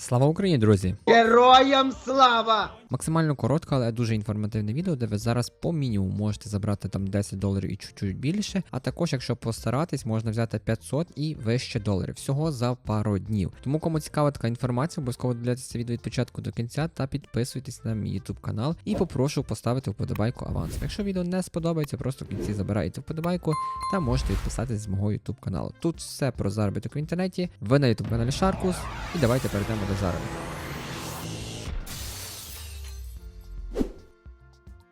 Слава Україні, друзі! Героям слава! Максимально коротке, але дуже інформативне відео, де ви зараз по мінімуму можете забрати там 10 доларів і чуть-чуть більше. А також, якщо постаратись, можна взяти 500 і вище доларів. Всього за пару днів. Тому кому цікава така інформація, обов'язково дивляйтеся відео від початку до кінця та підписуйтесь на мій YouTube канал. І попрошу поставити вподобайку авансом. Якщо відео не сподобається, просто в кінці забираєте вподобайку та можете підписатись з мого YouTube каналу. Тут все про заробіток в інтернеті. Ви на YouTube каналі Шаркус. І давайте перейдемо до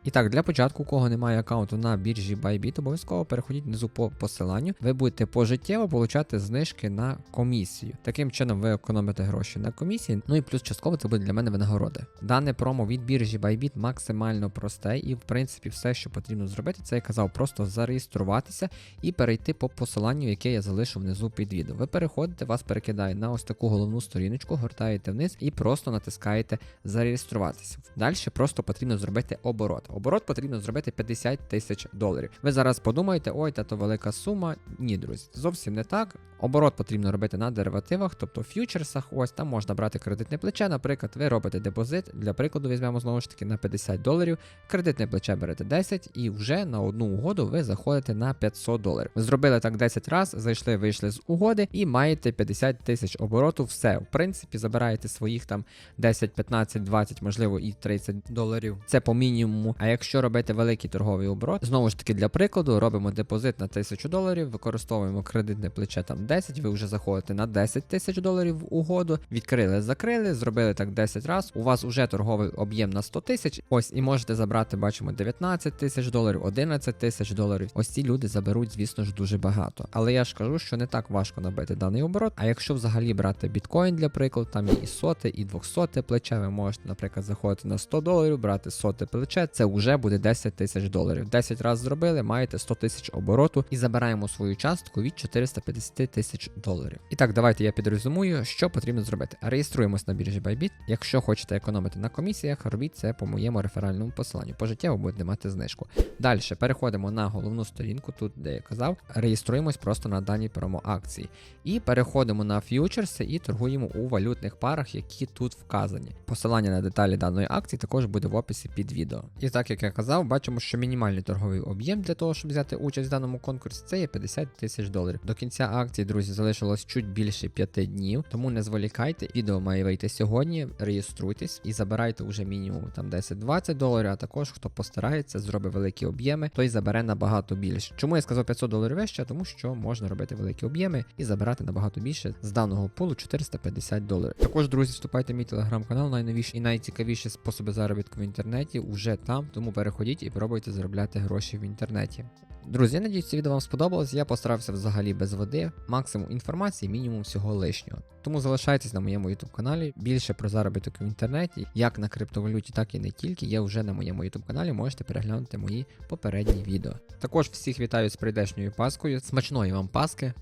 І так, для початку, у кого немає аккаунту на біржі Bybit, обов'язково переходіть внизу по посиланню. Ви будете пожиттєво получати знижки на комісію. Таким чином ви економите гроші на комісії. Ну і плюс частково це буде для мене винагороди. Дане промо від біржі Bybit максимально просте, і в принципі все, що потрібно зробити, це я казав, просто зареєструватися і перейти по посиланню, яке я залишу внизу під відео. Ви переходите, вас перекидає на ось таку головну сторіночку, гортаєте вниз і просто натискаєте зареєструватися. Далі просто потрібно зробити оборот. Оборот потрібно зробити 50 тисяч доларів. Ви зараз подумаєте, ой, та то велика сума. Ні, друзі, зовсім не так. Оборот потрібно робити на деривативах, тобто в фьючерсах, ось там можна брати кредитне плече. Наприклад, ви робите депозит. Для прикладу, візьмемо знову ж таки на 50 доларів. Кредитне плече берете 10 і вже на одну угоду ви заходите на 500 доларів. Зробили так 10 разів, зайшли, вийшли з угоди і маєте 50 тисяч обороту. Все, в принципі, забираєте своїх там 10, 15, 20, можливо, і 30 доларів. Це по мінімуму. А якщо робити великий торговий оборот, знову ж таки для прикладу, робимо депозит на 1000 доларів, використовуємо кредитне плече там 10, ви вже заходите на 10 тисяч доларів в угоду, відкрили, закрили, зробили так 10 разів. У вас вже торговий об'єм на 100 тисяч. Ось і можете забрати, бачимо, 19 тисяч доларів, 11 тисяч доларів. Ось ці люди заберуть, звісно ж, дуже багато. Але я ж кажу, що не так важко набити даний оборот. А якщо взагалі брати біткоін, для прикладу, там є і соте, і 200 плече. Ви можете, наприклад, заходити на 100 доларів, брати соте плече. Це вже буде 10 тисяч доларів. 10 разів зробили, маєте 100 тисяч обороту і забираємо свою частку від 450 тисяч доларів. І так, давайте я підрезумую, що потрібно зробити. Реєструємось на біржі Bybit. Якщо хочете економити на комісіях, робіть це по моєму реферальному посиланню. Пожиттєво будете мати знижку. Далі переходимо на головну сторінку, тут де я казав, реєструємось просто на дані промо-акції. І переходимо на ф'ючерси і торгуємо у валютних парах, які тут вказані. Посилання на деталі даної акції також буде в описі під відео. І так як я казав, бачимо, що мінімальний торговий об'єм для того, щоб взяти участь в даному конкурсі, це є 50 тисяч доларів. До кінця акції, друзі, залишилось чуть більше 5 днів, тому не зволікайте. Відео має вийти сьогодні. Реєструйтесь і забирайте уже мінімум там 10-20 доларів. А також хто постарається, зробить великі об'єми, той забере набагато більше. Чому я сказав 500 доларів вище? Тому що можна робити великі об'єми і забирати набагато більше з даного пулу 450 доларів. Також, друзі, вступайте в мій телеграм-канал, найновіші і найцікавіші способи заробітку в інтернеті вже там. Тому переходіть і пробуйте заробляти гроші в інтернеті. Друзі, я надіюсь, це відео вам сподобалось. Я постарався взагалі без води, максимум інформації, мінімум всього лишнього. Тому залишайтесь на моєму YouTube каналі. Більше про заробіток в інтернеті, як на криптовалюті, так і не тільки. Є вже на моєму YouTube каналі. Можете переглянути мої попередні відео. Також всіх вітаю з прийдешньою Паскою. Смачної вам Паски!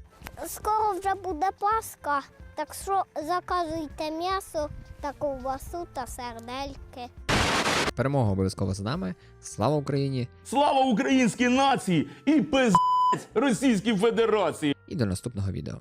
Скоро вже буде Пасха, так що заказуйте м'ясо та ковбасу та сердельки. Перемога обов'язково за нами. Слава Україні! Слава українській нації і пиздець Російській Федерації! І до наступного відео.